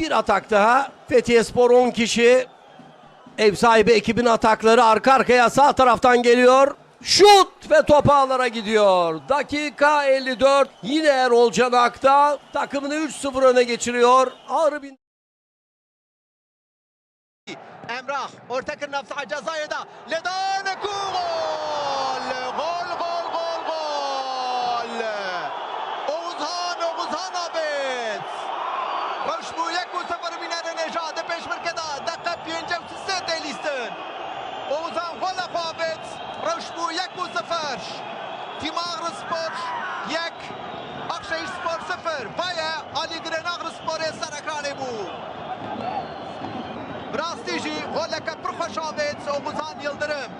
Bir atak daha. Fethiye Spor 10 kişi. Ev sahibi ekibin atakları arka arkaya sağ taraftan geliyor. Şut ve top ağlara gidiyor. Dakika 54. Yine Erol Can Canak'ta takımını 3-0 öne geçiriyor. Ağrı bin... Emrah orta kırnafsa Cezayir'de. Ledane Kuğol! خوش بو یک و صفر بینر نجات پیش مرکدا دقیقه پینجه و سه دیلیستن اوغوزهان گل عابد روش بو یک و صفر تیم آغر سپور یک اکشهی سپور صفر ویا علی گرن آغر سپور سرکانه بو Rastici goleka pırxoş aved Oğuzhan Yıldırım.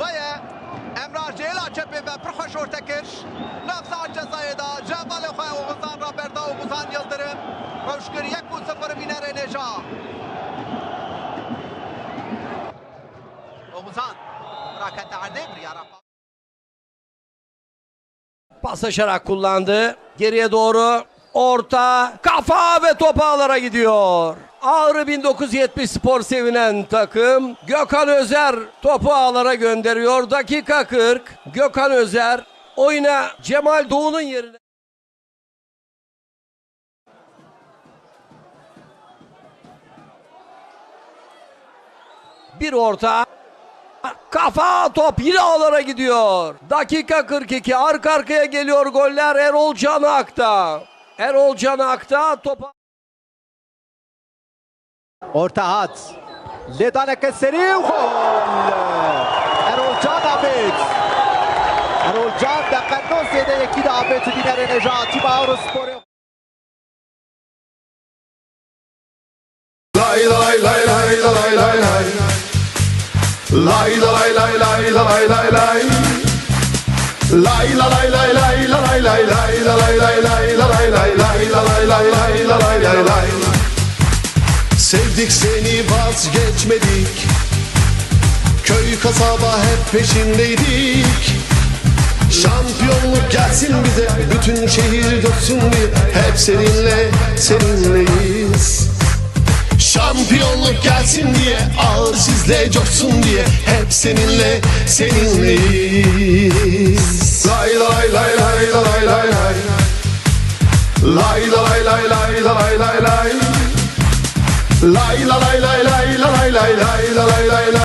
Vaya Emrah Ceyla çepi ve pırxoş ortakir. Nafsa cezayeda Cemal Oğuzhan Oğuzhan Yıldırım. Bu sıfır binere Neca. Oğuzhan. Rakat Ardemir ya Rabbi. paslaşarak kullandı. Geriye doğru orta kafa ve top ağlara gidiyor. Ağrı 1970 spor sevinen takım Gökhan Özer topu ağlara gönderiyor. Dakika 40. Gökhan Özer oyuna Cemal Doğu'nun yerine bir orta Kafa top yine ağlara gidiyor. Dakika 42 arka arkaya geliyor goller Erol Can Ak'ta. Erol Can Ak'ta topa Orta hat. Ledanek seri gol. Erol Can Abid. Erol Can dakika 97 yeki de Abid binere Necati Bağır Sporu. Lay la lay lay lay la lay lay lay Lay la lay lay lay la lay lay lay la lay lay lay la lay lay lay la lay lay lay la lay lay lay Sevdik seni vazgeçmedik Köy kasaba hep peşindeydik Şampiyonluk gelsin bize Bütün şehir döksün diye Hep seninle seninleyiz Şampiyonluk gelsin diye Sizle coşsun diye Hep seninle seninleyiz Lay lay lay lay lay lay lay Lay lay lay lay lay lay lay Lay la lay lay lay la lay lay lay la lay lay lay